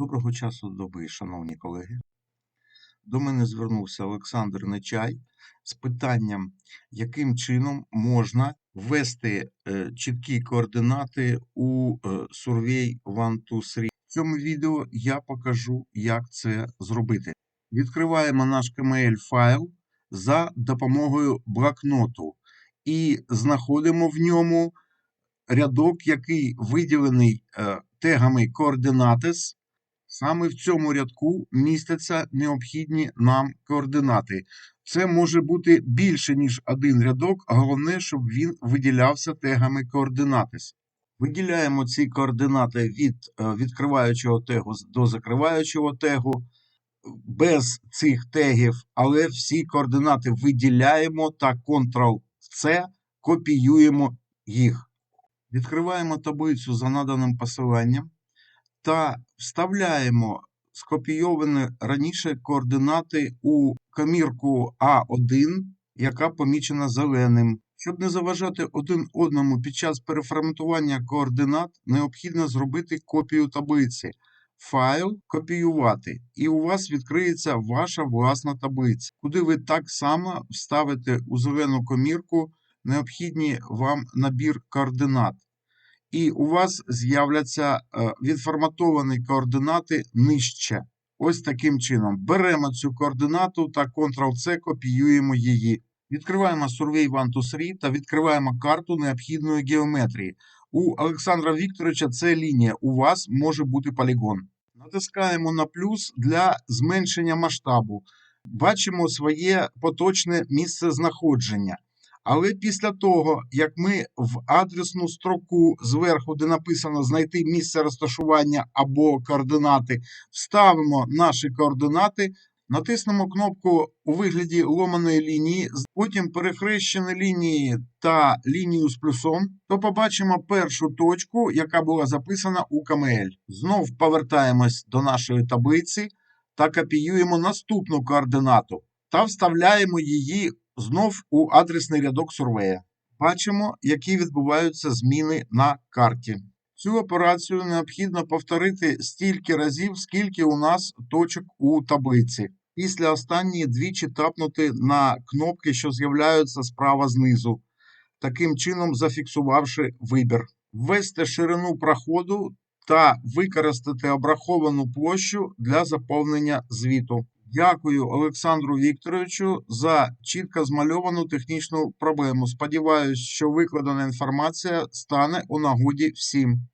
Доброго часу доби, шановні колеги. До мене звернувся Олександр Нечай з питанням, яким чином можна ввести е, чіткі координати у е, Survey 123. В цьому відео я покажу, як це зробити. Відкриваємо наш KML файл за допомогою блокноту і знаходимо в ньому рядок, який виділений е, тегами координатес. Саме в цьому рядку містяться необхідні нам координати. Це може бути більше, ніж один рядок, головне, щоб він виділявся тегами координатес. Виділяємо ці координати від е, відкриваючого тегу до закриваючого тегу. Без цих тегів, але всі координати виділяємо та Ctrl-C копіюємо їх. Відкриваємо таблицю за наданим посиланням та вставляємо скопійовані раніше координати у комірку А1, яка помічена зеленим. Щоб не заважати один одному під час переформатування координат, необхідно зробити копію таблиці. Файл копіювати, і у вас відкриється ваша власна таблиця, куди ви так само вставите у зелену комірку необхідні вам набір координат і у вас з'являться е, відформатовані координати нижче. Ось таким чином. Беремо цю координату та Ctrl-C копіюємо її. Відкриваємо Survey 123 та відкриваємо карту необхідної геометрії. У Олександра Вікторовича це лінія, у вас може бути полігон. Натискаємо на плюс для зменшення масштабу. Бачимо своє поточне місце знаходження. Але після того, як ми в адресну строку зверху, де написано знайти місце розташування або координати, вставимо наші координати, натиснемо кнопку у вигляді ломаної лінії, потім перехрещені лінії та лінію з плюсом, то побачимо першу точку, яка була записана у KML. Знов повертаємось до нашої таблиці та копіюємо наступну координату та вставляємо її знов у адресний рядок сурвея. Бачимо, які відбуваються зміни на карті. Цю операцію необхідно повторити стільки разів, скільки у нас точок у таблиці. Після останньої двічі тапнути на кнопки, що з'являються справа знизу, таким чином зафіксувавши вибір. Ввести ширину проходу та використати обраховану площу для заповнення звіту. Дякую Олександру Вікторовичу за чітко змальовану технічну проблему. Сподіваюсь, що викладена інформація стане у нагоді всім.